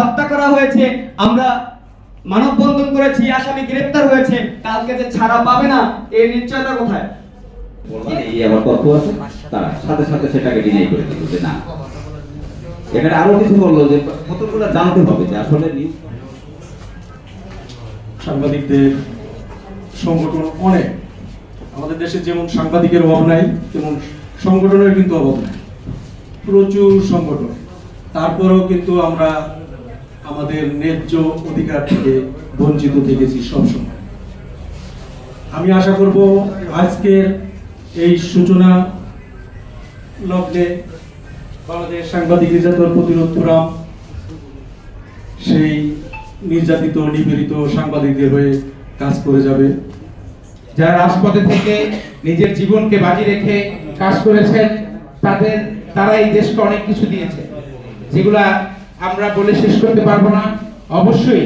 হত্যা করা হয়েছে আমরা মানববন্ধন করেছি আসামি গ্রেপ্তার হয়েছে কালকে যে ছাড়া পাবে না এই নিশ্চয়তা কোথায়? এই আছে তারা সাথে সাথে সেটাকে ডিনাই করে দিল যে না। এখানে আরও কিছু বলল যে কতগুলো জানতে হবে যে আসলে নিউজ সাংবাদিকদের সংগঠন অনেক। আমাদের দেশে যেমন সাংবাদিকের অভাব নাই তেমন সংগঠনের কিন্তু অভাব নাই। প্রচুর সংগঠন। তারপরেও কিন্তু আমরা আমাদের ন্যায্য অধিকার থেকে বঞ্চিত থেকেছি সবসময়। আমি আশা করব আজকের এই সূচনা লগ্নে বাংলাদেশ সাংবাদিক নির্যাতন প্রতিরোধ ফোরাম সেই নির্যাতিত, নিপীড়িত সাংবাদিকদের হয়ে কাজ করে যাবে। যারা রাজপথে থেকে নিজের জীবনকে বাজি রেখে কাজ করেছেন, তাদের তারা এই দেশকে অনেক কিছু দিয়েছে। যেগুলা আমরা বলে শেষ করতে পারব না। অবশ্যই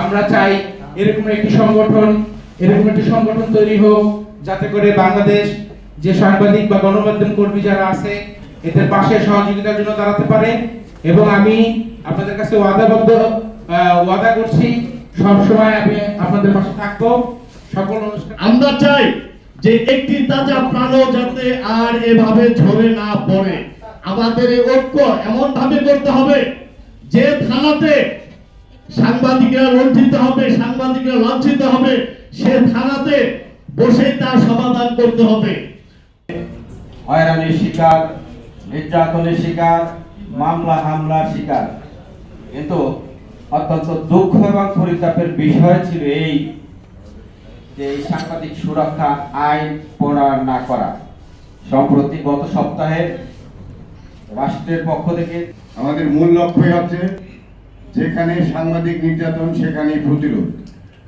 আমরা চাই এরকম একটি সংগঠন, এরকম একটি সংগঠন তৈরি হোক, যাতে করে বাংলাদেশ যে সাংবাদিক বা গণমাধ্যম কর্মী যারা আছে, এদের পাশে সহযোগিতার জন্য দাঁড়াতে পারে। এবং আমি আপনাদের কাছে ওয়াদাবদ্ধ ওয়াদা করছি, সবসময় আমি আপনাদের পাশে থাকব। সকল অনুষ্ঠান আমরা চাই যে একটি তাজা প্রাণ যাতে আর এভাবে ঝরে না পড়ে। আমাদের এই ঐক্য এমন ভাবে করতে হবে যে থানাতে সাংবাদিকরা লজ্জিত হবে, সাংবাদিকরা লাঞ্ছিত হবে, সে থানাতে বসে তার সমাধান করতে হবে। হয়রানির শিকার, নির্যাতনের শিকার, মামলা, হামলার শিকার। কিন্তু অত্যন্ত দুঃখ এবং পরিতাপের বিষয় ছিল এই যে সাংবাদিক সুরক্ষা আইন প্রণয়ন না করা। সম্প্রতি গত সপ্তাহে রাষ্ট্রের পক্ষ থেকে আমাদের মূল লক্ষ্যই হচ্ছে যেখানে সাংবাদিক নির্যাতন, সেখানেই প্রতিরোধ।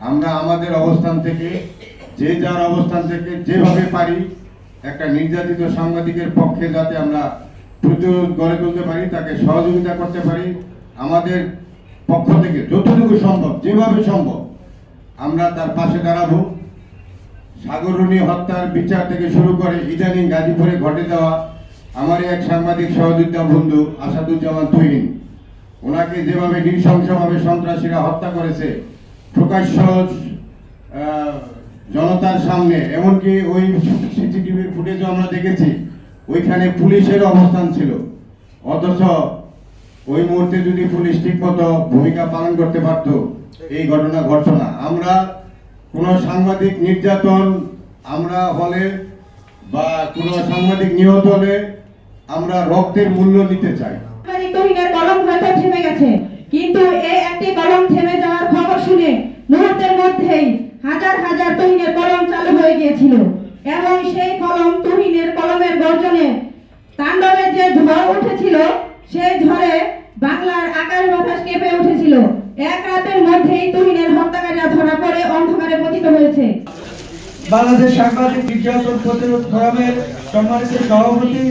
আমরা আমাদের অবস্থান থেকে, যে যার অবস্থান থেকে যেভাবে পারি একটা নির্যাতিত সাংবাদিকের পক্ষে যাতে আমরা প্রতিরোধ গড়ে তুলতে পারি, তাকে সহযোগিতা করতে পারি, আমাদের পক্ষ থেকে যতটুকু সম্ভব, যেভাবে সম্ভব, আমরা তার পাশে দাঁড়াবো। সাগরণী হত্যার বিচার থেকে শুরু করে ইদানিং গাজীপুরে ঘটে যাওয়া আমারই এক সাংবাদিক সহযোদ্ধা বন্ধু আসাদুজ্জামান তুহিন, ওনাকে যেভাবে নৃশংসভাবে সন্ত্রাসীরা হত্যা করেছে, প্রকাশ্য জনতার সামনে, এমনকি ওই সিসিটিভির ফুটেজও আমরা দেখেছি, ওইখানে পুলিশের অবস্থান ছিল। অথচ ওই মুহূর্তে যদি পুলিশ ঠিকমতো ভূমিকা পালন করতে পারতো, এই ঘটনা ঘটতো না। আমরা কোনো সাংবাদিক নির্যাতন, আমরা হলে বা কোনো সাংবাদিক নিহত হলে আমরা রক্তের মূল্য নিতে চাই। তহিনের কলম হয়তো থেমে গেছে কিন্তু এই একটি কলম থেমে যাওয়ার খবর শুনে মুহূর্তের মধ্যেই হাজার হাজার তহিনের কলম চালু হয়ে গিয়েছিল এবং সেই কলম তুহিনের কলমের গর্জনে তাণ্ডবের যে ঝড় উঠেছিল সেই ঝড়ে বাংলার আকাশ বাতাস কেঁপে উঠেছিল। এক রাতের মধ্যেই তুহিনের হত্যাকারীরা ধরা পড়ে অন্ধকারে পতিত হয়েছে। বাংলাদেশ সাংবাদিক নির্যাতন প্রতিরোধ ফোরামের সম্মানিত সভাপতি